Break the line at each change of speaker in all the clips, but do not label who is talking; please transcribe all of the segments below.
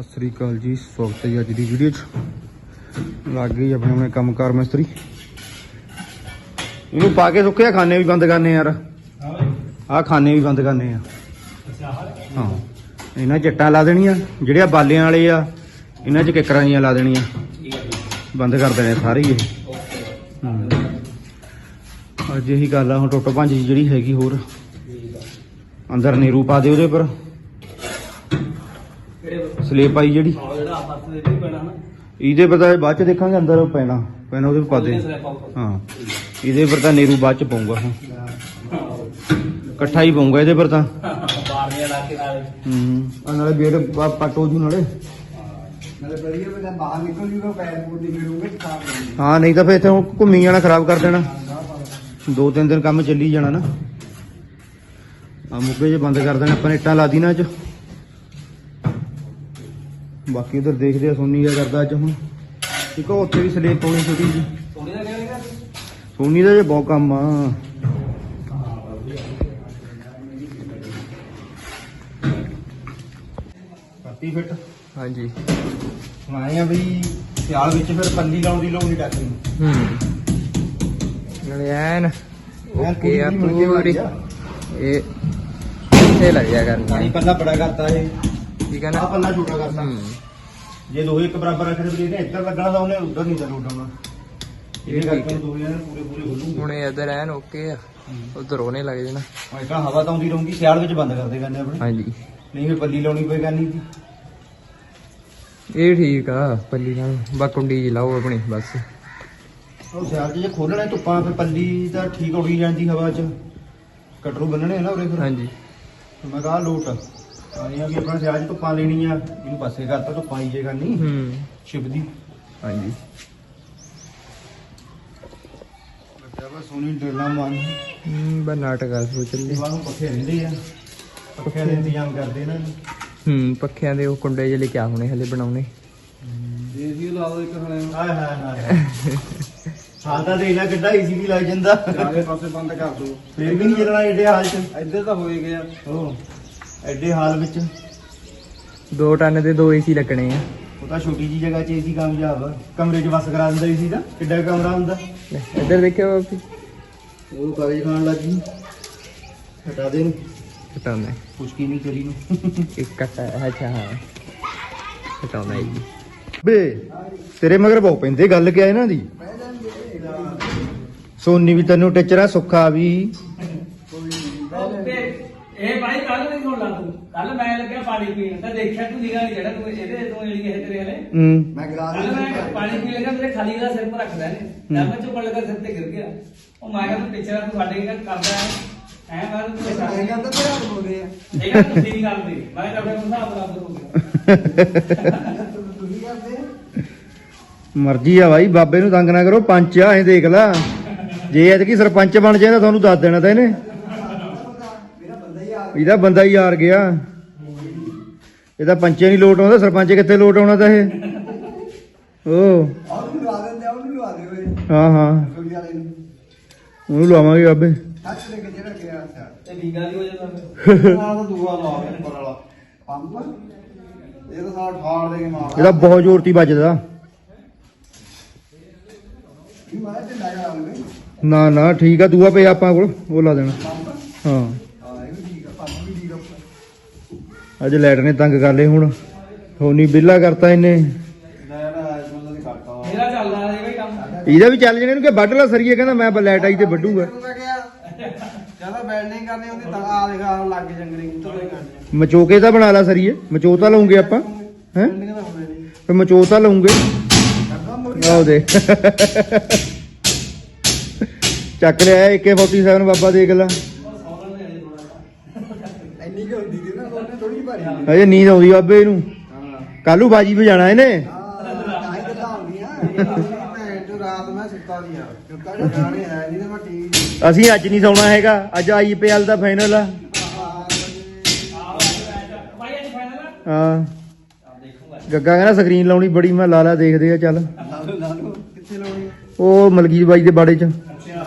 ਸਤਿ ਸ੍ਰੀ ਅਕਾਲ ਜੀ ਸਵਾਗਤ ਹੈ ਅੱਜ ਦੀ ਵੀਡੀਓ 'ਚ। ਲੱਗ ਗਈ ਆਪਣੇ ਆਪਣੇ ਕੰਮਕਾਰ ਮਿਸਤਰੀ। ਇਹਨੂੰ ਪਾ ਕੇ ਸੁੱਕਿਆ ਖਾਣੇ ਵੀ ਬੰਦ ਕਰਨੇ ਯਾਰ। ਆਹ ਖਾਣੇ ਵੀ ਬੰਦ ਕਰਨੇ ਆ। ਹਾਂ ਇਹਨਾਂ ਚੱਟਾਂ ਲਾ ਦੇਣੀਆਂ ਜਿਹੜੀਆਂ ਬਾਲਿਆਂ ਵਾਲੇ ਆ ਇਹਨਾਂ 'ਚ ਕਿਕਰਾਂ ਜੀਆਂ ਲਾ ਦੇਣੀਆਂ। ਬੰਦ ਕਰ ਦੇਣੇ ਸਾਰੇ ਹੀ ਇਹ। ਅੱਜ ਇਹੀ ਗੱਲ ਆ ਹੁਣ ਟੁੱਟ ਭੰਜ ਜਿਹੜੀ ਹੈਗੀ ਹੋਰ। ਅੰਦਰ ਨੀਰੂ ਪਾ ਦੇ ਉਹਦੇ ਪਰ ਸਲੇਪ ਆਈ ਜਿਹੜੀ।
ਜਿਹੜਾ ਆਪਸ ਦੇ ਵੀ ਪੈਣਾ ਨਾ।
ਇਹਦੇ ਤਾਂ ਬਾਅਦ ਚ ਦੇਖਾਂਗੇ ਅੰਦਰ ਪੈਣਾ। ਪੈਣਾ ਉਹਦੇ ਪਾ ਦੇ। ਹਾਂ। ਇਹਦੇ ਪਰ ਤਾਂ ਨੀਰੂ ਬਾਅਦ ਚ ਪਾਉਂਗਾ ਹਾਂ ਇਕੱਠਾ ਹੀ ਪਾਉਂਗਾ ਇਹਦੇ ਪਰ ਤਾਂ।
ਬਾਰਨੀਆਂ ਲਾ ਕੇ ਨਾਲੇ।
ਹੂੰ। ਆ ਨਾਲੇ ਬੇੜ ਪਾ- ਪੱਟੋ ਜੂ ਨਾਲੇ।
ਨਾਲੇ ਵਧੀਆ ਬੰਦਾ ਬਾਹਰ ਨਿਕਲ ਜੂਗਾ ਪੈਰ ਪੂਰ ਦੀ ਮਿਲੂਗੇ ਖਰਾਬ ਹੋ
ਨਹੀਂ ਤਾਂ ਫੇਰ ਇੱਥੇ ਘੁੰਮੀ ਜਾਣਾ ਖਰਾਬ ਕਰ ਦੇਣਾ। ਦੋ ਤਿੰਨ ਦਿਨ ਕੰਮ ਚੱਲੀ ਜਾਣਾ ਨਾ। ਆ ਮੁੱਗੇ ਜੇ ਬੰਦ ਕਰ ਦੇਣਾ ਆਪਾਂ ਨੇ ਇੱਟਾਂ ਲਾ ਦੀ ਨਾ ਅੱਜ। ਬਾਕੀ ਉਧਰ ਦੇਖਦੇ ਆ ਸੋਨੀ ਦਾ ਕਰਦਾ ਅੱਜ ਹੁਣ। ਠੀਕ ਆ ਉੱਥੇ ਵੀ ਸਲੇਪ ਪਾਉਣੀ ਛੋਟੀ ਜੀ
ਸੋਨੀ ਦਾ ਕਹਿੰਦਾ
ਸੋਨੀ ਦਾ ਜੇ ਬਹੁਤ ਕੰਮ ਆ। ਕੱਤੀ ਫਿੱਟ।
ਹਾਂਜੀ।
ਸੁਣਾਏ ਆ ਵੀ ਸਿਆਲ ਵਿੱਚ ਫਿਰ ਪੱਲੀ ਲਾਉਣ ਦੀ ਲੋੜ ਨਹੀਂ ਟੱਕਰੀ
ਹੂੰ। ਨਾਲੇ ਐਨ ਓਕੇ ਆ
ਪੂਰੀ।
ਇਹ ਇੱਥੇ ਲੱਗ ਜਾ
ਪਾਣੀ
ਕਰਨੀ
ਪੱਲਾ ਬੜਾ ਕਰਤਾ ਇਹ।
ਠੀਕ ਹੈ
ਆ
ਨਾ
ਪੱਲਾ ਛੋਟਾ ਕਰਤਾ ਜੇ ਦੋਹੇ ਇੱਕ ਬਰਾਬਰ ਰੱਖਦੇ ਵੀ ਇਹਨੇ ਇੱਧਰ ਲੱਗਣਾ ਤਾਂ ਉਹਨੇ ਉੱਧਰ ਨਹੀਂ ਤਾਂ ਲੋਟਾਉਣਾ ਇਹ
ਇਹ
ਕਰਕੇ
ਠੀਕ ਹੈ।
ਦੋਹੇ ਨੇ ਪੂਰੇ ਪੂਰੇ ਖੁੱਲੂਗੇ
ਹੁਣ ਇਧਰ ਐਨ ਓਕੇ ਆ। ਉਧਰ ਹੋਣੇ ਲੱਗ ਜਾਣਾ।
ਮੈਂ ਕਿਹਾ ਹਵਾ ਤਾਂ ਆਉਂਦੀ ਰਹੂਗੀ ਸਿਆਲ ਵਿੱਚ ਬੰਦ ਕਰਦੇ ਕਰਨੇ ਆਪਣੇ।
ਹਾਂਜੀ।
ਨਹੀਂ ਫਿਰ ਪੱਲੀ ਲਾਉਣੀ ਪਈ ਕਰਨੀ ਸੀ
ਇਹ ਠੀਕ ਆ ਪੱਲੀ ਨਾਲ। ਬਾ ਕੁੰਡੀ ਜੀ ਲਾਓ ਆਪਣੀ ਬਸ।
ਉਹ ਸਿਆਲ 'ਚ ਜੇ ਖੋਲਣਾ ਧੁੱਪਾਂ ਫਿਰ ਪੱਲੀ ਤਾਂ ਠੀਕ ਉੜੀ ਜਾਂਦੀ ਹਵਾ 'ਚ। ਕਟਰੂ ਬੰਨਣੇ ਆ ਨਾ ਉਰੇ ਫਿਰ।
ਹਾਂਜੀ।
ਮੈਂ ਕਹਾ ਲੋਟ ਆਈਆਂ ਵੀ ਆਪਣਾ ਸਿਆਲ 'ਚ ਧੁੱਪਾਂ ਲੈਣੀਆਂ ਇਹਨੂੰ ਪਾਸੇ ਕਰਤਾ ਧੁੱਪਾਂ ਹੀ ਜੇ ਕਰਨੀ
ਹੂੰ।
ਛਿਪਦੀ
ਹਾਂਜੀ।
ਬੱਚਾ ਬਸ ਸੋਨੀ ਡਰਲਾ ਮਾਨ
ਹੂੰ ਬਾ ਨਾਟਕ ਆ ਸੋ ਚੱਲੇ।
ਨੂੰ ਪੱਖੇ ਰਹਿੰਦੇ ਆ। ਪੱਖਿਆਂ ਦੇ ਇੰਤਜ਼ਾਮ ਕਰਦੇ ਇਹਨਾਂ ਨੇ।
ਹੂੰ ਪੱਖਿਆਂ ਦੇ ਉਹ ਕੁੰਡੇ ਜਿਹੇ ਕਿਆ ਹੋਣੇ ਹਲੇ ਬਣਾਉਣੇ।
ਏਸੀ ਲਾ ਦੋ ਇੱਕ ਹਲੇ।
ਹਾਏ ਹਾਏ ਹਾਏ। ਤਾਂ ਦੇਖ ਲੈ ਕਿੱਡਾ ਈਜ਼ੀ ਵੀ ਲੱਗ ਜਾਂਦਾ।
ਚਾਰੇ ਪਾਸੇ ਬੰਦ ਕਰ ਦੋ।
ਫੇਰ ਵੀ ਨਹੀਂ ਚੱਲਣਾ ਏਡੇ ਹਾਲ 'ਚ।
ਇੱਧਰ ਤਾਂ ਹੋਏ ਗਿਆ
ਉਹ ਐਡੇ ਹਾਲ ਵਿੱਚ?
2 ਟਨ ਦੇ ਦੋ ਏਸੀ ਲੱਗਣੇ ਆ।
ਉਹ ਤਾਂ ਛੋਟੀ ਜੀ ਜਗ੍ਹਾ 'ਚ ਏਸੀ ਕਾਮਯਾਬ ਆ। ਕਮਰੇ 'ਚ ਬਸ ਕਰਾ ਦਿੰਦਾ ਏਸੀ ਦਾ? ਕਿੱਡਾ ਕੁ ਕਮਰਾ ਹੁੰਦਾ?
ਲੈ, ਇੱਧਰ ਦੇਖਿਓ ਬਾਪੀ।
ਉਹ ਕਾਗਜ਼ ਖਾਣ ਲੱਗ ਗਈ। ਹਟਾ ਦੇ ਨੂੰ
ਹਟਾਉਣਾ
ਪੁਸ਼ਕੀ ਨਹੀਂ ਕਰੀ ਨੂੰ।
ਇੱਕ ਕੱਟਾ ਅੱਛਾ ਹਾਂ। ਹਟਾਉਣਾ ਹੈ ਜੀ।
ਬੇ ਤੇਰੇ ਮਗਰ ਬਹੁਤ ਪੈਂਦੇ ਗੱਲ ਕਿਆ ਇਹਨਾਂ ਦੀ? ਸੋਨੀ ਵੀ ਤੈਨੂੰ ਟਿਚਰਾ ਸੁੱਖਾ ਵੀ
ਤੇ ਇਹ ਭਾਈ ਕੱਲ ਨਹੀਂ ਸੁਣ ਲਾ ਤੂੰ ਕੱਲ ਮੈਂ ਲੱਗਿਆ ਪਾਣੀ ਪੀਣ ਤਾਂ ਦੇਖਿਆ ਤੂੰ ਨਿਗਾਹ ਨਹੀਂ ਜਿਹੜਾ ਤੂੰ ਇਹਦੇ ਤੋਂ ਜਿਹੜੀ ਇਹ ਤੇਰੇ ਵਾਲੇ।
ਹੂੰ।
ਮੈਂ ਗਰਾ
ਕੱਲ ਮੈਂ ਪਾਣੀ ਪੀ ਲੱਗਾ ਮੇਰੇ ਖਾਲੀ ਦਾ ਸਿਰ ਪਰ ਰੱਖਦਾ ਨੇ। ਜਦ ਮੈਂ ਚੁੱਪ ਲੱਗਾ ਸਿਰ ਤੇ ਗਿਰ ਗਿਆ। ਉਹ ਮੈਂ ਕਿਹਾ ਤੂੰ ਪਿੱਛੇ ਤੂੰ ਸਾਡੇ ਘਰ ਕਰਦਾ ਹੈ। ਐ ਮੈਂ ਤੂੰ
ਮੈਂ
ਸਾਡੀ
ਕਹਿੰਦਾ ਤੇ ਹੱਥ ਹੋ ਗਏ ਆ।
ਇਹ ਗੱਲ ਤੁਸੀਂ ਨਹੀਂ ਕਰਦੇ ਮੈਂ ਤਾਂ ਆਪਣੇ ਹਿਸਾਬ ਬਰਾਬਰ ਹੋ ਗਿਆ।
ਤੁਸੀਂ ਕਰਦੇ
ਮਰਜ਼ੀ ਆ ਭਾਈ ਬਾਬੇ ਨੂੰ ਤੰਗ ਨਾ ਕਰੋ ਪੰਚ ਆ ਐਂ ਦੇਖ ਲਾ। ਜੇ ਐਤਕੀ ਸਰਪੰਚ ਬਣ ਜਾਏ ਤਾਂ ਤੁਹਾਨੂੰ ਦੱਸ ਦੇਣਾ ਤਾਂ ਇਹਨੇ।
ਮੇਰਾ ਬੰਦਾ ਹੀ ਆ
ਇਹਦਾ ਬੰਦਾ ਹੀ ਹਾਰ ਗਿਆ। ਇਹਦਾ ਪੰਚੇ ਨਹੀਂ ਲੋਟ ਆਉਂਦਾ, ਸਰਪੰਚ ਕਿੱਥੇ ਲੋਟ ਆਉਣਾ ਤਾਂ ਇਹ? ਓ।
ਉਹਨੂੰ ਲਵਾ ਦਿੰਦੇ ਆ ਉਹਨੂੰ ਲਵਾ ਦੇ ਓਏ
ਹਾਂ ਹਾਂ।
ਕੋਈ ਵਾਲੇ ਨੂੰ
ਉਹਨੂੰ ਲਵਾਵਾਂਗੇ ਬਾਬੇ।
ਹੱਥ ਦੇ ਕੇ ਜਿਹੜਾ ਗਿਆ ਸਿਆ
ਤੇ ਵੀਗਾ ਦੀ ਹੋ ਜਾਂਦਾ
ਆਹ ਤਾਂ ਦੂਆ ਲਾ ਕੇ ਪਰ ਵਾਲਾ ਪੰਪ ਇਹ ਤਾਂ ਸਾਡਾ ਠਾੜ ਦੇ ਕੇ ਮਾਰ
ਇਹਦਾ ਬਹੁਤ ਜ਼ੋਰ ਤੀ ਵੱਜਦਾ।
ਇਹ ਮਾਰ ਤੇ ਲੱਗਾ ਉਹਨੇ
ਨਾ ਨਾ, ਠੀਕ ਆ, ਦੂਆ ਪਿਆ ਆਪਾਂ ਕੋਲ, ਉਹ ਲਾ ਦੇਣਾ। ਹਾਂ
ਹਾਂ ਇਹ ਵੀ ਠੀਕ ਆ ਪੰਪ ਵੀ ਠੀਕ ਆ
ਅੱਜ ਲਾਈਟ ਨੇ ਤੰਗ ਕਰ ਲਏ ਹੁਣ। ਹੋਨੀ ਬਿੱਲਾ ਕਰਤਾ ਇਹਨੇ।
ਲੈ
ਮੇਰਾ ਚੱਲਦਾ ਕੰਮ।
ਇਹਦਾ ਵੀ ਚੱਲ ਜਣੇ ਨੂੰ ਕਿ ਵੱਢ ਲਾ ਸਰੀਏ ਕਹਿੰਦਾ ਮੈਂ ਲਾਈਟ ਆਈ ਤੇ ਵੱਢੂਗਾ।
ਚਲੋ ਬੈਲਡਿੰਗ ਕਰਨੀ ਉਹਦੀ ਤਾਂ ਆ ਦੇਖ ਆ ਲੱਗ ਜੰਗਲੀ ਉੱਤਰ ਕਰਨੀ
ਮਚੋਕੇ ਤਾਂ ਬਣਾ ਲਾ ਸਰੀਏ ਮਚੋਤਾ ਲਾਉਂਗੇ ਆਪਾਂ ਹੈ?
ਬੈਲਡਿੰਗ ਤਾਂ ਹੋਣੀ ਨਹੀਂ।
ਫੇ ਮਚੋਤਾ ਲਾਉਂਗੇ।
ਕਰਦਾ ਮੋਰੀ
ਆਓ ਦੇ। ਚੱਕ ਲਿਆ AK47 ਬਾਬਾ ਦੇਖ ਲਾ।
ਇੰਨੀ ਕੁ ਹੁੰਦੀ ਸੀ ਨਾ ਉਹਨੇ ਥੋੜੀ ਭਾਰੀ ਹਾਂ
ਹਜੇ ਨੀਂਦ ਆਉਂਦੀ ਬਾਬੇ ਇਹਨੂੰ ਕੱਲੂ ਬਾਜੀ ਵਜਾਣਾ ਇਹਨੇ।
ਤਾਂ ਹੀ ਤਾਂ ਹੁੰਦੀਆਂ। ਭੈਣ ਚੋ ਰਾਤ ਮੈਂ ਸੁੱਤਾ ਸੀ ਯਾਰ। ਕਿਉਂਕਿ ਗਾਣੇ ਹੈ ਨਹੀਂ ਤੇ ਮੈਂ ਟੀਵੀ
ਅਸੀਂ ਅੱਜ ਨਹੀਂ ਸੌਣਾ ਹੈਗਾ ਅੱਜ ਆਈਪੀਐਲ ਦਾ ਫਾਈਨਲ ਆ
ਭਾਈ ਅੱਜ ਫਾਈਨਲ ਆ।
ਹਾਂ।
ਆਪ ਦੇਖੂਗਾ
ਗੱਗਾ ਕਹਿੰਦਾ ਸਕਰੀਨ ਲਾਉਣੀ ਬੜੀ ਮੈਂ ਲਾ ਲਾ ਦੇਖਦੇ ਆ ਚੱਲ।
ਲਾ ਲਓ ਲਾ ਲਓ ਕਿੱਥੇ ਲਾਉਣੀ?
ਉਹ ਮਲਕੀਤ ਬਾਈ ਦੇ ਬਾੜੇ ਚ।
ਅੱਛਾ।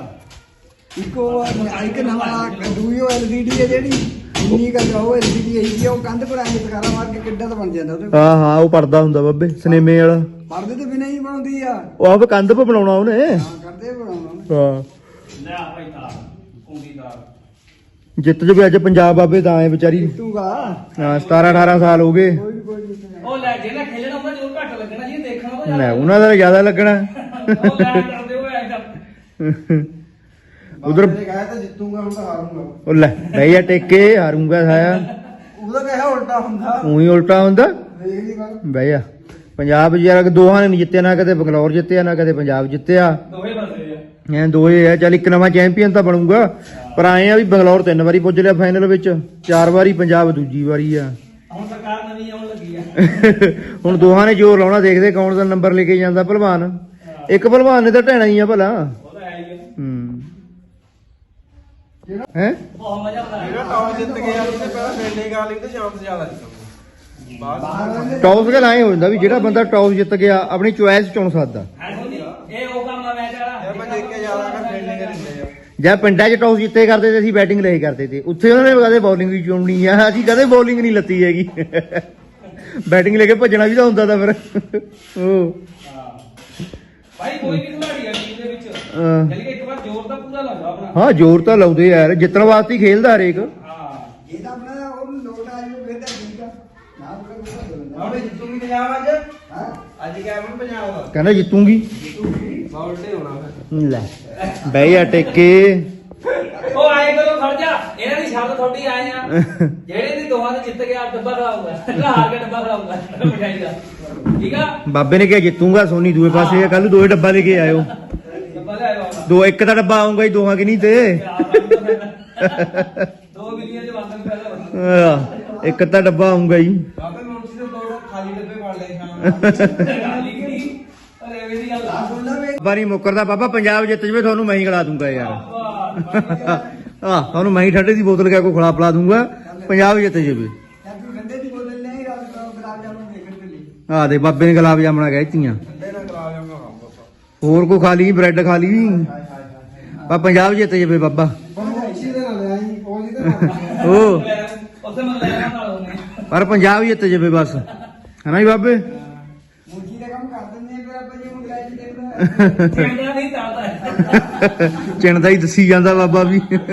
ਇੱਕੋ ਇੱਕ ਨਵਾਂ ਦੂਈਓ ਐਲਸੀਡੀ ਹੈ ਜਿਹੜੀ। ਇੰਨੀ ਕਾ ਜਾਓ ਐਸੀ ਦੀ ਇਹੀ ਦੀ ਉਹ ਕੰਧ ਪਰ ਐਂ ਤਕਾਰਾ ਮਾਰ ਕੇ ਕਿੱਡਾ ਤਾਂ ਬਣ ਜਾਂਦਾ ਉਹਦੇ
ਹਾਂ ਹਾਂ ਉਹ ਪੜਦਾ ਹੁੰਦਾ ਬਾਬੇ ਸਿਨੇਮੇ ਵਾਲਾ।
ਪਰਦੇ ਤੇ ਬਿਨਾਂ ਹੀ ਬਣਦੀ ਆ।
ਉਹ ਆਪ ਕੰਧ 'ਤੇ ਬਣਾਉਣਾ ਉਹਨੇ।
ਹਾਂ ਕਰਦੇ ਬਣਾਉਣਾ ਉਹਨੇ।
ਹਾਂ।
ਲੈ ਆ ਭਾਈ ਤਾਰ ਕੁੰਗੀ ਤਾਰ
ਜਿੱਤ ਜੋ ਵੀ ਅੱਜ ਪੰਜਾਬ ਬਾਬੇ ਤਾਂ ਐ ਵਿਚਾਰੀ।
ਜਿੱਤੂਗਾ।
ਹਾਂ 17 18 ਸਾਲ ਹੋ ਗਏ।
ਕੋਈ ਨੀ, ਕੋਈ ਨੀ ਜਿੱਤਣਾ।
ਉਹ ਲੈ ਜਿਹਨੇ ਖੇਲਣਾ ਉਹਦਾ ਜ਼ੋਰ ਘੱਟ ਲੱਗਣਾ ਜੀ ਦੇਖਣਾ ਉਹਦਾ
ਲੈ ਉਹਨਾਂ ਦਾ ਜ਼ਿਆਦਾ ਲੱਗਣਾ।
ਉਹ ਲੈ ਕਰਦੇ ਹੋਏ ਐ ਕਰ
ਉਧਰ
ਕਹਿਆ ਤਾਂ ਜਿੱਤੂਗਾ ਹੁਣ ਤਾਂ ਹਾਰੂਗਾ।
ਉਹ ਲੈ ਬਈ ਜਾ ਟੇਕੇ ਹਾਰੂੰਗਾ ਸਾਇਆ।
ਉਹਦਾ ਕਹਿਆ ਉਲਟਾ ਹੁੰਦਾ।
ਉਹੀ ਉਲਟਾ ਹੁੰਦਾ।
ਵੇਖ ਲਈ ਗੱਲ।
ਬਈ ਜਾ। ਪੰਜਾਬ ਯਾਰ ਦੋਹਾਂ ਨੇ ਨਹੀਂ ਜਿੱਤਿਆ ਨਾ ਕਦੇ ਬੰਗਲੌਰ ਜਿੱਤਿਆ ਨਾ ਕਦੇ ਪੰਜਾਬ ਜਿੱਤਿਆ।
ਦੋਵੇਂ ਬੰਦੇ ਆ।
ਐ ਦੋਏ ਆ। ਚੱਲ ਇੱਕ ਨਵਾਂ ਚੈਂਪੀਅਨ ਤਾਂ ਬਣੂਗਾ। ਪਰ ਆਏ ਆ ਵੀ ਬੰਗਲੌਰ ਤਿੰਨ ਵਾਰੀ ਪੁੱਜ ਲਿਆ ਫਾਈਨਲ ਵਿੱਚ। ਚਾਰ ਵਾਰੀ ਪੰਜਾਬ ਦੂਜੀ ਵਾਰੀ ਆ।
ਹੁਣ ਸਰਕਾਰ ਨਵੀਂ ਆਉਣ ਲੱਗੀ ਆ।
ਹੁਣ ਦੋਹਾਂ ਨੇ ਜ਼ੋਰ ਲਾਉਣਾ ਦੇਖਦੇ ਕੌਣ ਦਾ ਨੰਬਰ ਲੈ ਕੇ ਜਾਂਦਾ ਭਲਵਾਨ। ਇੱਕ ਭਲਵਾਨ ਨੇ ਤਾਂ ਢਹਿਣਾ ਹੀ ਆ ਭਲਾ
ਉਹਦਾ ਐ ਹੀ ਆ
ਹੂੰ ਹੈ?
ਬਹੁਤ ਮਜ਼ਾ ਆਉਂਦਾ
ਜਿਹੜਾ ਟੌਸ ਜਿੱਤ ਗਿਆ ਉਹਦੇ ਪਹਿਲਾਂ ਫੀਲਡਿੰਗ ਵਾਲੀ ਤੇ ਚਾਂਸ ਜ਼ਿਆਦਾ ਜਿੱਤੂਗਾ ਬਾਅਦ
ਬਾਹਰ ਵਾਲੇ
ਟੌਸ ਗੱਲ ਐ ਹੋ ਜਾਂਦਾ ਵੀ ਜਿਹੜਾ ਬੰਦਾ ਟੌਸ ਜਿੱਤ ਗਿਆ ਆਪਣੀ ਚੁਆਇਸ ਚੁਣ ਸਕਦਾ।
ਇਹ ਉਹ ਕੰਮ ਆ ਮੈਚ ਵਾਲਾ
ਇਹ ਮੈਂ ਦੇਖ ਕੇ ਜ਼ਿਆਦਾ ਕਰ ਫੀਲਡਿੰਗ ਲੈਂਦੇ ਆ
ਜਾਂ ਪਿੰਡਾਂ 'ਚ ਟੌਸ ਜਿੱਤੇ ਕਰਦੇ ਤੇ ਅਸੀਂ ਬੈਟਿੰਗ ਲਈ ਕਰਦੇ ਤੇ ਉੱਥੇ ਉਹਨਾਂ ਨੇ ਕਦੇ ਬੌਲਿੰਗ ਵੀ ਚੁਣਨੀ ਆ ਅਸੀਂ ਕਦੇ ਬੌਲਿੰਗ ਨਹੀਂ ਲੱਤੀ ਹੈਗੀ। ਬੈਟਿੰਗ ਲੈ ਕੇ ਭੱਜਣਾ ਵੀ ਤਾਂ ਹੁੰਦਾ ਤਾਂ ਫਿਰ। ਉਹ
ਹਾਂ। ਭਾਈ ਕੋਈ ਵੀ ਖਿਡਾਰੀ ਆ ਟੀਮ ਦੇ ਵਿੱਚ।
ਹਾਂ।
ਚੱਲ ਇੱਕ ਵਾਰ। ਜ਼ੋਰ ਤਾਂ ਪੂਰਾ ਲਾਉਂਦਾ ਆਪਣਾ।
ਹਾਂ ਜ਼ੋਰ ਤਾਂ ਲਾਉਂਦੇ ਯਾਰ ਜਿੱਤਣ ਵਾਸਤੇ ਹੀ ਖੇਲਦਾ ਹਰੇਕ।
ਹਾਂ।
ਜੇ ਤਾਂ ਆਪਣਾ ਉਹ ਲੋਟ ਆ ਜਾਊ ਫਿਰ ਤਾਂ ਠੀਕ ਆ। ਨਾ ਤਾਂ
ਹੁਣ ਜਿੱਤੂਗੀ ਪੰਜਾਬ ਅੱਜ?
ਹਾਂ?
ਅੱਜ ਕਿਆ ਬਣ ਪੰਜਾਬ ਦਾ?
ਕਹਿੰਦਾ ਜਿੱਤੂਗੀ।
ਬਾਲਟੇ ਹੋਣਾ ਫਿਰ।
ਲੈ ਬਹਿ ਜਾ ਟੇਕੇ।
ਉਹ ਆਏ ਕਰੋ ਖੜ ਜਾ। ਇਹਨਾਂ ਦੀ ਸ਼ਬਦ ਥੋੜੀ ਆਏ ਆ। ਜਿਹੜੇ ਦੀ ਦੋਹਾਂ ਦੇ ਜਿੱਤ ਗਿਆ ਡੱਬਾ ਖਰਾਊਗਾ ਜਿਹੜਾ ਹਾਰ ਕੇ ਡੱਬਾ ਖਰਾਊਗਾ ਮਠਾਈ ਦਾ। ਠੀਕ ਆ?
ਬਾਬੇ ਨੇ ਕਿਹਾ ਜਿੱਤੂਗਾ ਸੋਨੀ ਦੂਏ ਪਾਸੇ ਆ। ਕੱਲ ਦੋਏ ਡੱਬਾ ਲੈ ਕੇ ਆਇਓ। ਦੋ ਇੱਕ ਦਾ ਡੱਬਾ ਆਉਂਗਾ ਹੀ ਦੋਹਾਂ ਕਿ ਨਹੀਂ ਤੇ?
ਦੋ ਮਿਲੀਅਨ ਚ ਵੰਡਣ ਪਹਿਲਾਂ
ਆਹ, ਇੱਕ ਤਾਂ ਡੱਬਾ ਆਉਂਗਾ ਹੀ
ਬਾਬੇ ਮੁੰਸ਼ੀ ਦੇ ਦੋ ਖਾਲੀ ਡੱਬੇ ਫੜ ਲਏ ਸ਼ਾਮ ਨੂੰ
ਗੱਲ ਹੀ। ਨਹੀਂ ਪਰ ਐਵੇਂ ਦੀ ਗੱਲ ਆ।
ਸੁਣਦਾ ਵੇ
ਬਾਬਾ ਨਹੀਂ ਮੁੱਕਰਦਾ ਬਾਬਾ ਪੰਜਾਬ ਜਿੱਤ ਜਵੇ ਤੁਹਾਨੂੰ ਮੈਂ ਹੀ ਖਿਲਾ ਦੂੰਗਾ ਯਾਰ। ਆਹ ਤੁਹਾਨੂੰ ਮੈਂ ਹੀ ਠੰਡੇ ਦੀ ਬੋਤਲ ਕਿਆ ਕੋ ਖਿਲਾ ਪਿਲਾ ਦੂੰਗਾ ਪੰਜਾਬ ਜਿੱਤ ਜਵੇ।
ਜਾਂ ਤੂੰ ਗੰਦੇ ਦੀ ਬੋਤਲ ਲੈ ਹੀ ਰਾਤ ਨੂੰ ਗੁਲਾਬ ਜਾਮੁਨ ਦੇਖਣ ਦੇ ਲਈ
ਆਹ ਦੇ ਬਾਬੇ ਨੇ ਗੁਲਾਬ ਜਾਮਣਾ ਕਹਿਤੀਆਂ ਹੋਰ ਕੋ ਖਾ ਲਈ ਬ੍ਰੈਡ ਖਾ ਲਈ ਪਾ ਪੰਜਾਬ ਜਿੱਤ ਜਵੇ ਬਾਬਾ।
ਉਹ
ਪਰ ਪੰਜਾਬ ਜਿੱਤ ਜਵੇ ਬਸ। ਹਨਾ ਜੀ ਬਾਬੇ?
ਮੁਰਗੀ ਦਾ ਕੰਮ ਕਰ ਦਿੰਦੇ ਆ ਫਿਰ ਆਪਾਂ ਜੇ ਮੁੰਡਾ ਜੀ ਦੇਖਦਾ
ਚਿੰਦਾ ਨਹੀਂ ਚਾਹਦਾ ਹੈ
ਚਿੰਦਾ ਹੀ ਦੱਸੀ ਜਾਂਦਾ ਬਾਬਾ ਵੀ।
ਦੱਸਿਆ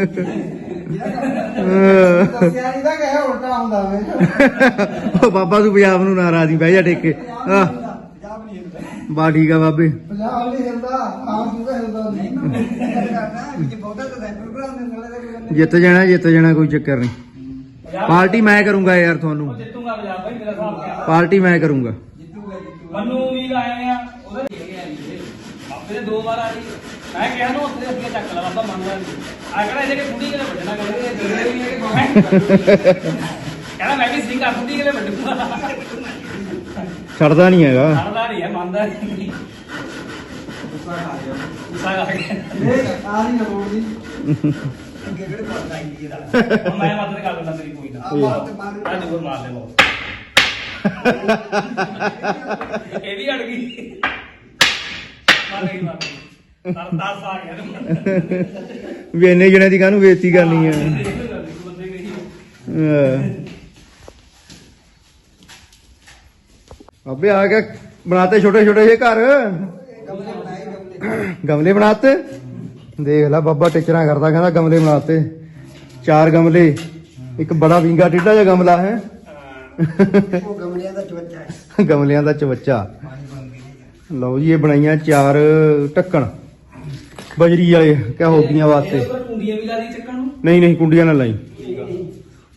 ਨਹੀਂ ਤਾਂ ਕਹਿਆ ਉਲਟਾ ਹੁੰਦਾ ਵੇ।
ਉਹ ਬਾਬਾ ਤੂੰ ਪੰਜਾਬ ਨੂੰ ਨਾਰਾਜ਼ ਨਹੀਂ ਬਹਿ ਜਾ ਟੇਕੇ ਆਹ। ਬਾ ਠੀਕ ਆ ਬਾਬੇ।
ਪੰਜਾਬ ਨਹੀਂ ਹਿਲਦਾ ਆਮ ਦੂਗਾ ਹਿਲਦਾ ਨਹੀਂ ਕਿ
ਜਿੱਤ ਜਾਣਾ ਜਿੱਤ ਜਾਣਾ ਕੋਈ ਚੱਕਰ ਨਹੀਂ। ਪਾਰਟੀ ਮੈਂ ਕਰੂੰਗਾ ਯਾਰ ਤੁਹਾਨੂੰ।
ਜਿੱਤੂਗਾ ਪੰਜਾਬ ਭਾਈ ਮੇਰਾ ਹਿਸਾਬ ਕਿਆ?
ਪਾਰਟੀ ਮੈਂ ਕਰੂੰਗਾ।
ਜਿੱਤੂਗਾ ਜਿੱਤੂਗਾ।
ਮੰਨੂ ਵੀ ਆਏ ਆ ਉਹਦੇ ਦੇ ਗਿਆ ਜੀ। ਬਾਪੇ ਦੇ ਦੋ ਵਾਰ ਆ ਜੀ ਮੈਂ ਕਿਹਾ ਨੂੰ ਉੱਥੇ ਅੱਗੇ ਚੱਕ ਲਾ ਬਾਬਾ ਮੰਨਦਾ ਨਹੀਂ ਆ ਕਿਹੜਾ ਇਹਦੇ ਕਿ ਥੋੜੀ ਜਿਹੀ ਵੱਢਣਾ ਕਹਿੰਦੇ ਇਹ ਦਿੰਦੇ ਨਹੀਂ ਹੈ ਕਿ ਕਹਿੰਦਾ ਮੈਂ ਵੀ ਸਿੰਘ ਆ ਥੋੜੀ ਜਿਹੀ ਵੱਢੂਗਾ
ਛੱਡਦਾ ਨਹੀਂ ਹੈਗਾ।
ਕਰਦਾ ਨਹੀਂ ਹੈ ਮੰਨਦਾ ਨਹੀਂ।
ਗੁੱਸਾ ਖਾ ਗਿਆ
ਗੁੱਸਾ ਆ ਗਿਆ
ਇਹ ਆ ਨਹੀਂ ਲੋੜ ਦੀ ਅੱਗੇ ਕਿਹੜੇ ਪਾਸ ਆਈ ਦੀ
ਹੁਣ ਮੈਂ ਮਦਦ ਕਰ ਦਿੰਦਾ ਤੇਰੀ ਕੋਈ ਨਾ।
ਆ ਬਾਤ ਤੇ ਮਾਰ
ਆ ਜੋਰ ਮਾਰ ਦੇ ਲੋ ਇਹ ਵੀ ਅੜ ਗਈ। ਮਾਰ ਗਈ ਮਾਰ ਗਈ ਤਰ ਤਾਸ ਆ ਗਿਆ। ਨਾ
ਵੀ ਇੰਨੇ ਜਣੇ ਦੀ ਕਾਹਨੂੰ ਬੇਇੱਜ਼ਤੀ ਕਰਨੀ ਹੈ
ਬੰਦੇ ਗਈ
ਅਹ। ਅਬੇ ਆ ਗਿਆ ਬਣਾਤੇ ਛੋਟੇ ਛੋਟੇ ਜਿਹੇ ਘਰ।
ਗਮਲੇ ਬਣਾਏ ਗਮਲੇ
ਗਮਲੇ ਬਣਾਤੇ। ਦੇਖ ਲੈ ਬਾਬਾ ਟਿਚਰਾਂ ਕਰਦਾ ਕਹਿੰਦਾ ਗਮਲੇ ਬਣਾਤੇ। ਚਾਰ ਗਮਲੇ। ਇੱਕ ਬੜਾ ਵਿੰਗਾ ਟੇਢਾ ਜਿਹਾ ਗਮਲਾ ਹੈ।
ਉਹ ਗਮਲਿਆਂ ਦਾ ਚਵੱਚਾ ਹੈ।
ਗਮਲਿਆਂ ਦਾ ਚਵੱਚਾ। ਲਓ ਜੀ ਇਹ ਬਣਾਈਆਂ ਚਾਰ ਢੱਕਣ। ਬਜਰੀ ਵਾਲੇ ਕਿਆ ਹੋਗੀਆਂ ਵਾਸਤੇ।
ਇਹ ਉੱਪਰ ਟੁੰਡੀਆਂ ਵੀ ਲਾ ਦੀ ਚੱਕਣ ਨੂੰ?
ਨਹੀਂ ਨਹੀਂ ਕੁੰਡੀਆਂ ਨਾਲ ਲਾਈ।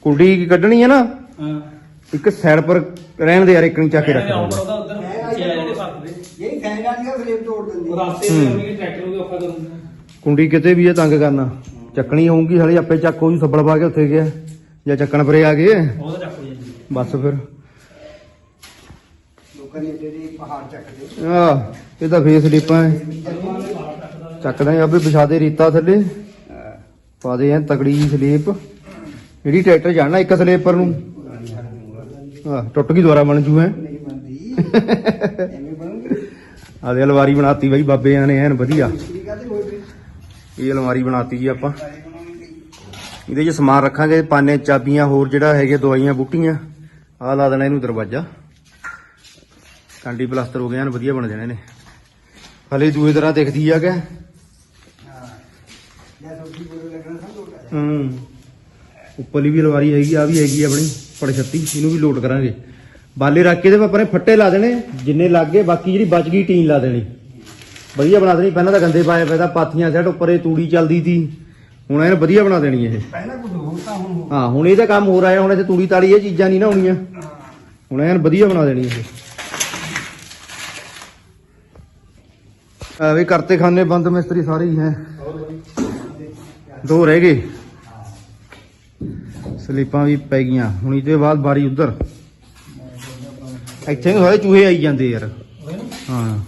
ਕੁੰਡੀ ਕੱਢਣੀ ਹੈ ਨਾ? ਇੱਕ ਸਾਈਡ ਪਰ ਰਹਿਣ ਦੇ ਯਾਰ ਇੱਕ ਨੂੰ ਚੱਕ ਕੇ ਰੱਖ
ਆਉਂ
ਦੇ।
ਉਹਦਾ ਉਧਰ ਜਿਹੜੇ
ਫੈਨ ਫਰੇਮ ਤੋੜ ਦਿੰਦੀ
ਉਹ। ਰਾਸਤੇ ਵਿੱਚ ਉਹਨੇ ਟਰੈਕਟਰ ਨੂੰ ਵੀ ਔਖਾ ਕਰੂੰਗਾ
ਕੁੰਡੀ ਕਿਤੇ ਵੀ ਇਹ ਤੰਗ ਕਰਨਾ। ਚੱਕਣੀ ਹੋਊਗੀ ਹਲੇ ਆਪੇ ਚੱਕੋ ਜੀ ਸੱਬਲ ਪਾ ਕੇ ਉੱਥੇ ਗਿਆ। ਜਾਂ ਚੱਕਣ ਪਰੇ ਆ ਗਏ।
ਉਹਦਾ ਚੱਕ ਹੋ ਜਾਂਦੀ
ਬਸ ਫਿਰ।
ਲੋਕਾਂ ਨੇ ਜਿਹੜੇ ਪਹਾੜ ਚੱਕਦੇ
ਆ ਇਹ ਤਾਂ ਫੇਸ ਲਿਪਾਂ ਹੈ ਚੱਕਦਾ ਆਪੇ ਵਿਛਾ ਦੇ ਰੀਤਾ ਥੱਲੇ। ਪਾ ਦੇ ਐ ਤਗੜੀ ਜੀ ਸਲੀਪ। ਜਿਹੜੀ ਟਰੈਕਟਰ ਜਾਣਾ ਇੱਕ ਸਲੀਪਰ ਨੂੰ। ਆ ਟੁੱਟ ਗਈ ਦੁਬਾਰਾ ਬਣ ਜੂ ਐ
ਨਹੀਂ ਬੰਦੀ ਐਵੇਂ ਬਣੂਗੀ।
ਆ ਦੇ ਅਲਵਾਰੀ ਬਣਾਤੀ ਬਾਈ ਬਾਬਿਆਂ ਨੇ ਐਨ ਵਧੀਆ।
ਵੀ
ਇਹ ਅਲਮਾਰੀ ਬਣਾਤੀ ਜੀ ਆਪਾਂ। ਇਹਦੇ 'ਚ ਸਮਾਨ ਰੱਖਾਂਗੇ ਪਾਨੇ ਚਾਬੀਆਂ ਹੋਰ ਜਿਹੜਾ ਹੈਗੇ ਦਵਾਈਆਂ ਬੂਟੀਆਂ। ਆਹ ਲਾ ਦੇਣਾ ਇਹਨੂੰ ਦਰਵਾਜ਼ਾ। ਕਾਂਡੀ ਪਲਾਸਟਰ ਹੋ ਗਿਆ ਨਾ ਵਧੀਆ ਬਣ ਜਾਣੇ ਨੇ। ਹਲੇ ਦੂਏ ਤਰ੍ਹਾਂ ਦਿਖਦੀ ਆ ਕਿ।
ਹਾਂ। ਜੇ ਸਬਜ਼ੀ ਬੋਲ ਲੱਗਣਾ ਸਭ ਲੋਕ ਆ
ਹੂੰ। ਉੱਪਰਲੀ ਵੀ ਅਲਵਾਰੀ ਹੈਗੀ ਆ ਵੀ ਹੈਗੀ ਆ ਆਪਣੀ। ਪੜਛੱਤੀ ਇਹਨੂੰ ਵੀ ਲੋਡ ਕਰਾਂਗੇ। ਬਾਲੇ ਰੱਖ ਕੇ ਤੇ ਆਪਾਂ ਨੇ ਫੱਟੇ ਲਾ ਦੇਣੇ ਜਿੰਨੇ ਲੱਗ ਗਏ ਬਾਕੀ ਜਿਹੜੀ ਬਚ ਗਈ ਟੀਨ ਲਾ ਦੇਣੀ। ਵਧੀਆ ਬਣਾ ਦੇਣੀ ਪਹਿਲਾਂ ਤਾਂ ਗੰਦੇ ਪਾਏ ਪਏ ਤਾਂ ਪਾਥੀਆਂ ਸੈੱਟ ਉੱਪਰੇ ਤੂੜੀ ਚੱਲਦੀ ਸੀ। ਹੁਣ ਇਹਨੇ ਵਧੀਆ ਬਣਾ ਦੇਣੀ ਇਹ।
ਪਹਿਲਾਂ ਕੁਝ ਹੋਰ ਤਾਂ ਹੁਣ ਹੋਰ।
ਹਾਂ ਹੁਣ ਇਹਦਾ ਕੰਮ ਹੋ ਰਿਹਾ ਹੁਣ ਇੱਥੇ ਤੂੜੀ ਤਾੜੀ ਇਹ ਚੀਜ਼ਾਂ ਨਹੀਂ ਨਾ ਹੋਣੀਆਂ ਹੁਣ ਐਨ ਵਧੀਆ ਬਣਾ ਦੇਣੀ ਇਹ। ਆ ਵੀ ਕਰਤੇ ਖਾਨੇ ਬੰਦ ਮਿਸਤਰੀ ਸਾਰੇ ਹੀ ਹੈ। ਦੋ ਰਹਿ ਗਏ। ਸਲੀਪਾਂ ਵੀ ਪੈ ਗਈਆਂ। ਹੁਣ ਇਹਦੇ ਬਾਅਦ ਬਾਰੀ ਉਧਰ। ਇੱਥੇ ਨੂੰ ਸਾਰੇ ਚੂਹੇ ਆਈ ਜਾਂਦੇ ਯਾਰ। ਹਾਂ।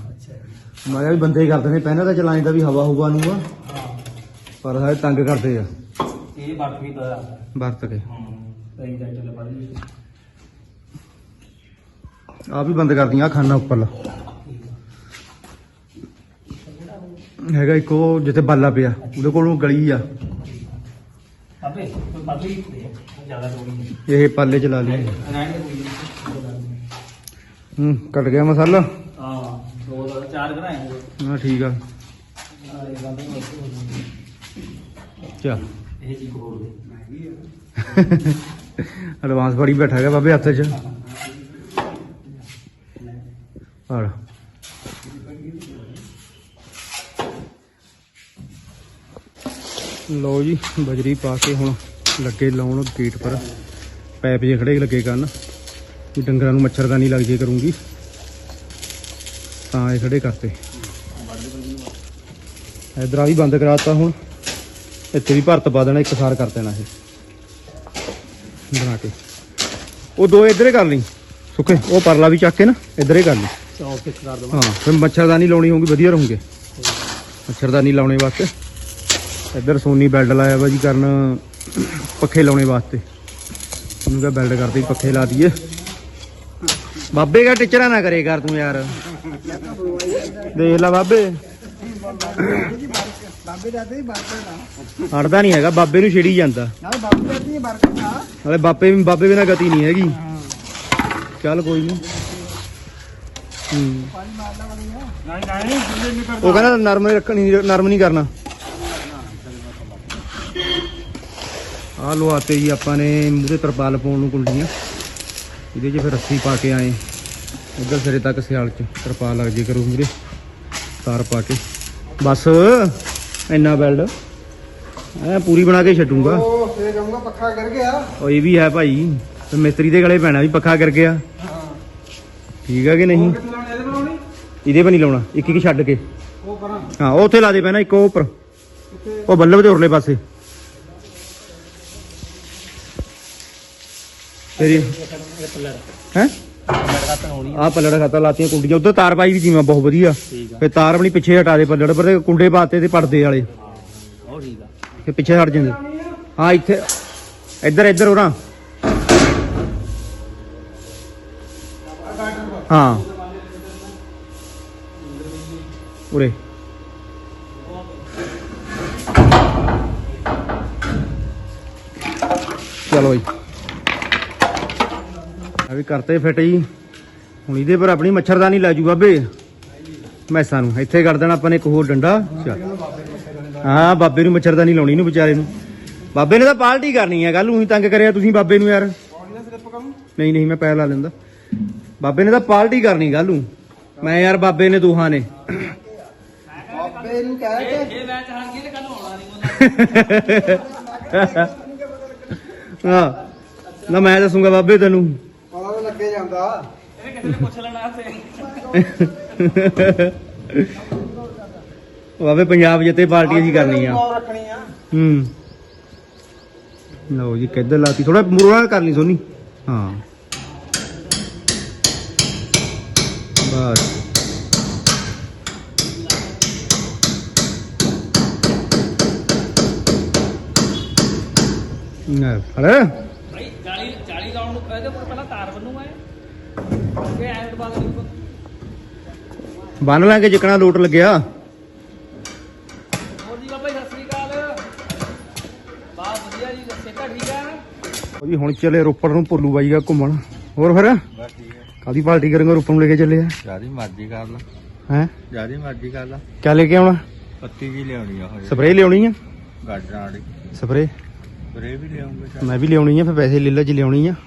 ਮੈਂ ਕਿਹਾ ਵੀ ਬੰਦੇ ਕਰਦੇ ਨੇ ਪਹਿਲਾਂ ਤਾਂ ਚਲਾਈ ਦਾ ਵੀ ਹਵਾ ਹੁਵਾ ਨੂੰ ਆ। ਪਰ ਸਾਰੇ ਤੰਗ ਕਰਦੇ ਆ।
ਇਹ ਬਰਫ ਵੀ ਤਾਂ
ਵਰਤ ਕੇ। ਆ ਵੀ ਬੰਦ ਕਰਦੀਆਂ ਖਾਨਾ ਉੱਪਰਲਾ ਹੈਗਾ ਇੱਕ ਉਹ ਜਿੱਥੇ ਬਾਲਾ ਪਿਆ। ਉਹਦੇ ਕੋਲੋਂ ਗਲੀ ਆ।
ਅਬੇ ਕੋਈ ਪਤਲੀ ਤੇ ਜ਼ਿਆਦਾ ਲੋੜ ਨਹੀਂ
ਇਹ ਪਾਲੇ ਚਲਾ ਲਈ
ਰਹਿਣ ਦੇ ਕੋਈ
ਹੂੰ ਕੱਟ ਗਿਆ ਮਸਾਲਾ
ਹਾਂ ਦੋ ਦਾ ਚਾਰ ਘਰਾਏ ਹੋ
ਹਾਂ ਕੇ ਲੱਗੇ ਲਾਉਣ ਗੇਟ ਪਰ। ਪੈਪ ਜੇ ਖੜੇ ਲੱਗੇ ਕਰਨ। ਵੀ ਡੰਗਰਾਂ ਨੂੰ ਮੱਛਰਦਾਨੀ ਲੱਗ ਜੇ ਕਰੂੰਗੀ। ਤਾਂ ਇਹ ਖੜੇ ਕਰਤੇ। ਇਧਰ ਆ ਵੀ ਬੰਦ ਕਰਾਤਾ ਹੁਣ। ਇੱਥੇ ਵੀ ਭਰਤ ਪਾ ਦੇਣਾ ਇੱਕ ਸਾਰ ਕਰ ਦੇਣਾ ਇਹ। ਬਣਾ ਕੇ। ਉਹ ਦੋ ਇੱਧਰੇ ਕਰ ਲਈ। ਸੁੱਕੇ ਉਹ ਪਰਲਾ ਵੀ ਚੱਕ ਕੇ ਨਾ ਇੱਧਰੇ ਕਰ ਲਈ।
ਚੌਕ ਫਿਕਸ ਕਰ ਦਵਾਂ
ਹਾਂ ਫਿਰ ਮੱਛਰਦਾਨੀ ਲਾਉਣੀ ਹੋਊਗੀ ਵਧੀਆ ਰਹੂਗੇ। ਮੱਛਰਦਾਨੀ ਲਾਉਣੇ ਵਾਸਤੇ। ਇੱਧਰ ਸੋਨੀ ਬੈਲਟ ਲਾਇਆ ਵਾ ਜੀ ਕਰਨ। ਪੱਖੇ ਲਾਉਣੇ ਵਾਸਤੇ। ਉਹਨੂੰ ਕਹ ਬੈਲਟ ਕਰਦੀ ਪੱਖੇ ਲਾ ਦਈਏ। ਬਾਬੇ ਕਾ ਟਿਚਰਾ ਨਾ ਕਰੇ ਕਰ ਤੂੰ ਯਾਰ। ਦੇਖ ਲੈ ਬਾਬੇ।
ਬਾਬੇ ਦਾਦੇ ਦੀ ਬਰਕਤ ਨਾ
ਹਟਦਾ ਨਹੀਂ ਹੈਗਾ ਬਾਬੇ ਨੂੰ ਛੇੜੀ ਜਾਂਦਾ।
ਨਾਲ ਬਾਬੇ ਦਾਦੇ ਦੀ ਬਰਕਤ ਨਾ
ਨਾਲੇ ਬਾਬੇ ਬਾਬੇ ਬਿਨਾ ਗਤੀ ਨਹੀਂ ਹੈਗੀ। ਚੱਲ ਕੋਈ ਨਹੀਂ ਉਹ ਕਹਿੰਦਾ ਨਰਮ ਨਹੀਂ ਰੱਖਣੀ ਨਰਮ ਨਹੀਂ ਕਰਨਾ। ਆ ਲਵਾਤੇ ਜੀ ਆਪਾਂ ਨੇ ਮੂਰੇ ਤਰਪਾਲ ਪਾਉਣ ਨੂੰ ਕੁੰਡੀਆਂ। ਇਹਦੇ 'ਚ ਫਿਰ ਰੱਸੀ ਪਾ ਕੇ ਆਏ। ਉਧਰ ਸਿਰੇ ਤੱਕ ਸਿਆਲ 'ਚ ਤਰਪਾਲ ਲੱਗ ਜੇ ਕਰੂ ਮੂਰੇ ਤਾਰ ਪਾ ਕੇ। ਬਸ ਇੰਨਾ ਬੈਲਡ ਐ ਪੂਰੀ ਬਣਾ ਕੇ ਛੱਡੂਗਾ।
ਉਹ ਫੇਰ ਜਾਊਂਗਾ ਪੱਖਾ ਕਰ ਗਿਆ।
ਉਹ ਇਹ ਵੀ ਹੈ ਭਾਈ। ਤੇ ਮਿਸਤਰੀ ਦੇ ਗਲੇ ਪੈਣਾ ਵੀ ਪੱਖਾ ਕਰ ਗਿਆ।
ਹਾਂ
ਠੀਕ ਹੈ ਕਿ ਨਹੀਂ?
ਇਹਦੇ
ਨਹੀਂ? ਲਾਉਣਾ। ਇੱਕ ਇੱਕ ਛੱਡ ਕੇ।
ਉਹ ਪਰਾਂ।
ਹਾਂ ਉੱਥੇ ਲਾ ਦੇ ਪੈਣਾ ਇੱਕ ਉਹ ਉੱਪਰ। ਉਹ ਬੱਲਬ ਦੇ ਉਰਲੇ ਪਾਸੇ। ਤੇਰੀ ਹੈ? ਆ ਪੱਲੜ ਖਾਤਾ ਲਾਤੀਆਂ ਕੁੰਡੀਆਂ। ਉਧਰ ਤਾਰ ਪਾਈ ਵੀ ਜੀਵਾ ਬਹੁਤ ਵਧੀਆ। ਫੇ ਤਾਰ ਆਪਣੀ ਪਿੱਛੇ ਹਟਾ ਦੇ ਪੱਲੜ ਪਰ ਤੇ ਕੁੰਡੇ ਪਾਤੇ ਤੇ ਪਰਦੇ ਵਾਲੇ।
ਉਹ ਠੀਕ ਆ।
ਫੇ ਪਿੱਛੇ ਹਟ ਜਾਂਦੇ। ਹਾਂ ਇੱਥੇ ਇੱਧਰ ਇੱਧਰ ਹੋਰਾਂ। ਹਾਂ। ਉਰੇ। ਚਲੋ ਜੀ। ਆ ਵੀ ਕਰਤੇ ਫਿੱਟ ਜੀ। ਹੁਣ ਇਹਦੇ ਪਰ ਆਪਣੀ ਮੱਛਰਦਾਨੀ ਲਾ ਜੂ ਬਾਬੇ। ਮੈਸਾਂ ਨੂੰ। ਇੱਥੇ ਕਰ ਦੇਣਾ ਆਪਾਂ ਨੇ ਇੱਕ ਹੋਰ ਡੰਡਾ। ਹਾਂ, ਬਾਬੇ ਨੂੰ ਮੱਛਰਦਾਨੀ ਲਾਉਣੀ ਨੂੰ ਵਿਚਾਰੇ ਨੂੰ। ਬਾਬੇ ਨੇ ਤਾਂ ਪਾਲਟੀ ਕਰਨੀ ਹੈ ਕੱਲ ਉਹੀ ਤੰਗ ਕਰਿਆ ਤੁਸੀਂ ਬਾਬੇ ਨੂੰ ਯਾਰ। ਨਹੀਂ ਨਹੀਂ, ਮੈਂ ਪੈਰ ਲਾ ਲੈਂਦਾ। ਬਾਬੇ ਨੇ ਤਾਂ ਪਾਲਟੀ ਕਰਨੀ ਕੱਲ ਨੂੰ। ਮੈਂ ਯਾਰ ਬਾਬੇ ਨੇ ਦੋਹਾਂ ਨੇ।
ਬਾਬੇ ਨੂੰ ਕਹਿ ਕੇ
ਇਹ ਮੈਚ ਹਾਰ ਗਈ ਤੇ ਕੱਲ ਆਉਣਾ ਨਹੀਂ
ਹਾਂ। ਨਾ ਮੈਂ ਦੱਸੂਗਾ ਬਾਬੇ ਤੈਨੂੰ।
ਲੱਗੇ ਜਾਂਦਾ।
ਇਹਨੇ ਕਿਸੇ ਨੇ ਪੁੱਛ ਲੈਣਾ ਤੇ
ਬਾਬੇ ਪੰਜਾਬ ਜਿੱਤੇ ਪਾਰਟੀ ਅਸੀਂ ਕਰਨੀ ਆ
ਕੌਣ ਰੱਖਣੀ ਆ।
ਹੂੰ। ਲਓ ਜੀ ਕਿੱਧਰ ਲਾਤੀ। ਥੋੜਾ ਮੁਰਵਾ ਕਰ ਲਈ ਸੋਨੀ। ਹਾਂ। ਬਸ। ਨਾ ਫੜ।
ਭਾਈ 40 40 ਲਾਉਣ ਨੂੰ ਉੱਪਰ ਪਹਿਲਾਂ ਤਾਰ ਬੰਨੂ ਐ ਕਿ ਐਂਡ ਬਾਅਦ ਨਹੀਂ
ਬੰਨ ਲਾਂਗੇ ਜਿਕਣਾ ਲੋਟ ਲੱਗਿਆ।
ਹੋਰ ਜੀ ਬਾਬਾ ਜੀ ਸਤਿ ਸ੍ਰੀ ਅਕਾਲ। ਬਾਤ ਵਧੀਆ ਜੀ
ਜੀ ਹੁਣ ਚੱਲੇ ਰੋਪੜ ਨੂੰ ਭੋਲੂ ਬਾਈ ਦਾ ਘੁੰਮਣ। ਹੋਰ ਫਿਰ?
ਬਸ ਠੀਕ ਹੈ
ਕਾਦੀ ਪਾਰਟੀ ਕਰਾਂਗੇ ਰੋਪੜ ਨੂੰ ਲੈ ਕੇ ਚੱਲੇ ਆ?
ਜਿਆਦੀ ਮਰਜ਼ੀ ਕਰ ਲਾ।
ਹੈ?
ਜਿਆਦੀ ਮਰਜ਼ੀ ਕਰ ਲਾ।
ਕਿਆ ਲੈ ਕੇ ਆਉਣਾ?
ਪੱਤੀ ਜੀ ਲਿਆਉਣੀ ਆ
ਸਪਰੇਅ ਲਿਆਉਣੀ ਆ?
ਗਾਡਰਾਂ ਵਾਲੀ।
ਸਪਰੇਅ?
ਵੀ ਲਿਆਉਂਗੇ
ਮੈਂ ਵੀ ਲਿਆਉਣੀ ਆ ਫਿਰ ਪੈਸੇ ਲੈ ਲੈ ਜੀ ਲਿਆਉਣੀ ਆ।
ਅੱਛਾ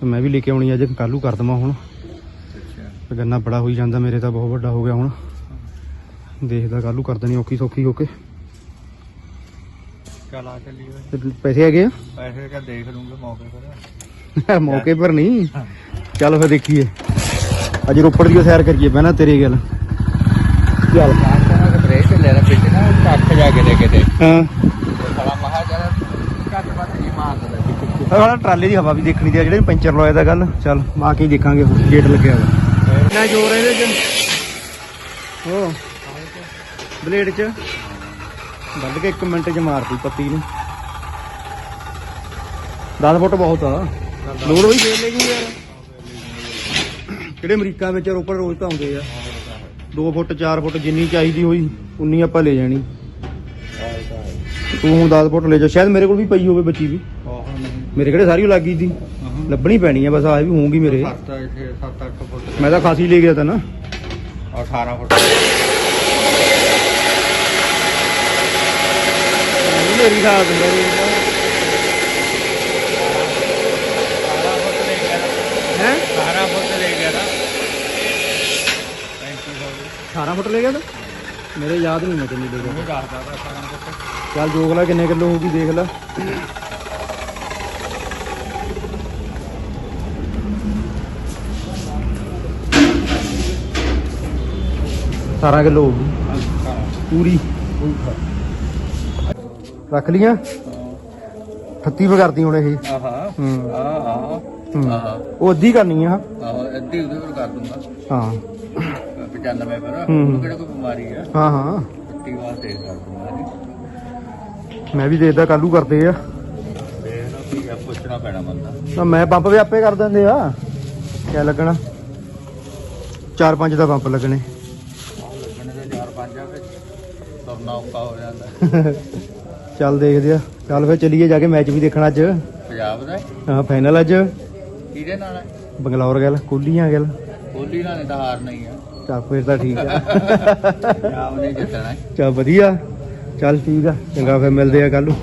ਤੇ ਮੈਂ ਵੀ ਲੈ ਕੇ ਆਉਣੀ ਅੱਜ ਕੱਲੂ ਕਰ ਦਵਾਂ ਹੁਣ।
ਅੱਛਾ।
ਗੰਨਾ ਬੜਾ ਹੋਈ ਜਾਂਦਾ ਮੇਰੇ ਤਾਂ ਬਹੁਤ ਵੱਡਾ ਹੋ ਗਿਆ ਹੁਣ। ਦੇਖਦਾ ਕੱਲੂ ਕਰ ਦੇਣੀ ਔਖੀ ਸੌਖੀ ਹੋ ਕੇ।
ਚੱਲ
ਪੈਸੇ ਹੈਗੇ ਆ?
ਪੈਸੇ ਕਾ ਦੇਖ ਲੂੰਗੇ ਮੌਕੇ ਪਰ।
ਮੌਕੇ ਪਰ ਨਹੀਂ। ਚੱਲ ਫਿਰ ਦੇਖੀਏ। ਅੱਜ ਰੋਪੜ ਦੀ ਸੈਰ ਕਰੀਏ ਪਹਿਲਾਂ ਤੇਰੀ ਗੱਲ। ਚੱਲ।
ਸਪਰੇ ਤੇ ਲੈ ਰਾ ਪਿੱਛੇ ਨਾ ਕੱਖ ਜਾ ਕੇ ਦੇ ਕਿਤੇ
ਹਾਂ
ਸਾਲਾ ਮਹਾ ਜਰਾ ਘੱਟ ਵੱਧ ਜੀ ਮਾਰ
ਵਾਲਾ ਟਰਾਲੇ ਦੀ ਹਵਾ ਵੀ ਦੇਖਣੀ ਤੇ ਆ, ਜਿਹੜੇ ਪੈਂਚਰ ਲਵਾਇਆ ਦਾ ਗੱਲ। ਚੱਲ ਮਾ ਕੇ ਦੇਖਾਂਗੇ ਗੇਟ ਲੱਗਿਆ ਹੋਇਆ ਨਾ ਜੋਰ ਇਹਦੇ ਚ। ਉਹ ਬਲੇਡ ਚ। ਵੱਢ ਕੇ 1 ਮਿੰਟ ਚ ਮਾਰਤੀ ਪੱਤੀ ਨੂੰ। 10 ਫੁੱਟ ਬਹੁਤ ਆ। ਲੋੜ ਵੀ ਫੇਰ ਲੈ ਜੂ ਯਾਰ ਜਿਹੜੇ ਅਮਰੀਕਾ ਵਿੱਚ ਰੋਪੜ ਰੋਜ਼ ਤਾਂ ਆਉਂਦੇ ਆ। 2 ਫੁੱਟ 4 ਫੁੱਟ ਜਿੰਨੀ ਚਾਹੀਦੀ ਹੋਈ ਉਨੀ ਆਪਾਂ ਲੈ ਜਾਣੀ। ਤੂੰ 10 ਫੁੱਟ ਲੈ ਜਾ। ਸ਼ਾਇਦ ਮੇਰੇ ਕੋਲ ਵੀ ਪਈ ਹੋਵੇ ਬੱਚੀ ਵੀ। ਮੇਰੇ ਕਿਹੜੇ ਸਾਰੀ ਲੱਗ ਗਈ ਸੀ ਲੱਭਣੀ ਪੈਣੀ ਆ ਬਸ ਆ ਵੀ ਹੋਊਗੀ ਮੇਰੇ।
7 ਇੱਥੇ 7 8 ਫੁੱਟ।
ਮੈਂ ਤਾਂ ਖਾਸੀ ਲੈ ਗਿਆ ਤਾਂ ਨਾ।
18 ਫੁੱਟ।
ਮੇਰੀ ਖਾ ਦਿੰਦਾ ਹੈ?
18 ਫੁੱਟ ਲੈ ਗਿਆ ਨਾ।
18 ਫੁੱਟ ਲੈ ਗਿਆ ਤਾਂ? ਮੇਰੇ ਯਾਦ ਨਹੀਂ ਮੈਂ ਕਿੰਨੀ ਲੈ ਗਿਆ।
ਉਹ ਦੱਸਦਾ ਤਾਂ 18 ਫੁੱਟ।
ਚੱਲ ਜੋਗ ਲੈ ਕਿੰਨੇ ਕਿਲੋ ਹੋਊਗੀ ਦੇਖ ਲੈ। ਸਾਰਾ ਕਿਲੋ ਹੋਊਗੀ। ਪੂਰੀ। ਰੱਖ ਲੀਆਂ 38 ਕਰਦੀ ਹੁਣ ਇਹ।
ਆਹਾ।
ਹੂੰ।
ਆਹਾ। ਆਹਾ।
ਉਹ ਅੱਧੀ ਕਰਨੀ ਆ।
ਆਹੋ ਅੱਧੀ ਉਹਦੇ ਪਰ ਕਰ ਦੂੰਗਾ।
ਹਾਂ।
95 ਪਰ।
ਹੂੰ।
ਉਹਨੂੰ ਕਿਹੜਾ ਕੋਈ ਬਿਮਾਰੀ ਆ?
ਹਾਂ ਹਾਂ।
ਪੱਟੀ ਵਾਸਤੇ ਕਰ ਦੂੰਗਾ
ਮੈਂ ਵੀ ਦੇਖਦਾ ਕੱਲੂ ਕਰਦੇ ਆ।
ਦੇਖ ਲਓ ਕੀ ਆ ਪੁੱਛਣਾ ਪੈਣਾ ਬੰਦਾ।
ਤਾਂ ਮੈਂ ਪੰਪ ਵੀ ਆਪੇ ਕਰ ਦਿੰਦੇ ਆ। ਕਿਆ ਲੱਗਣਾ? ਚਾਰ ਪੰਜ ਦਾ ਪੰਪ ਲੱਗਣੇ
ਆਹ ਲੱਗਣੇ ਤੇ 4 5 ਆ ਵਿੱਚ ਤੁਰਨਾ ਔਖਾ ਹੋ ਜਾਂਦਾ।
ਚੱਲ ਦੇਖਦੇ ਆ। ਚੱਲ ਫਿਰ ਚੱਲੀਏ ਜਾ ਕੇ ਮੈਚ ਵੀ ਦੇਖਣਾ ਅੱਜ।
ਪੰਜਾਬ ਦਾ?
ਹਾਂ ਫਾਈਨਲ ਅੱਜ।
ਕਿਹਦੇ ਨਾਲ ਹੈ
ਬੰਗਲੌਰ ਗੱਲ ਕੋਲੀਆਂ ਗੱਲ।
ਕੋਹਲੀ ਨਾਲ ਨਹੀਂ ਤਾਂ ਹਾਰਨਾ ਹੀ ਆ।
ਚੱਲ ਫਿਰ ਤਾਂ ਠੀਕ ਆ।
ਪੰਜਾਬ ਨੇ ਜਿੱਤਣਾ। ਹੈ।
ਚੱਲ ਵਧੀਆ। ਚੱਲ ਠੀਕ ਆ। ਚੰਗਾ ਫਿਰ ਮਿਲਦੇ ਆ ਕੱਲੂ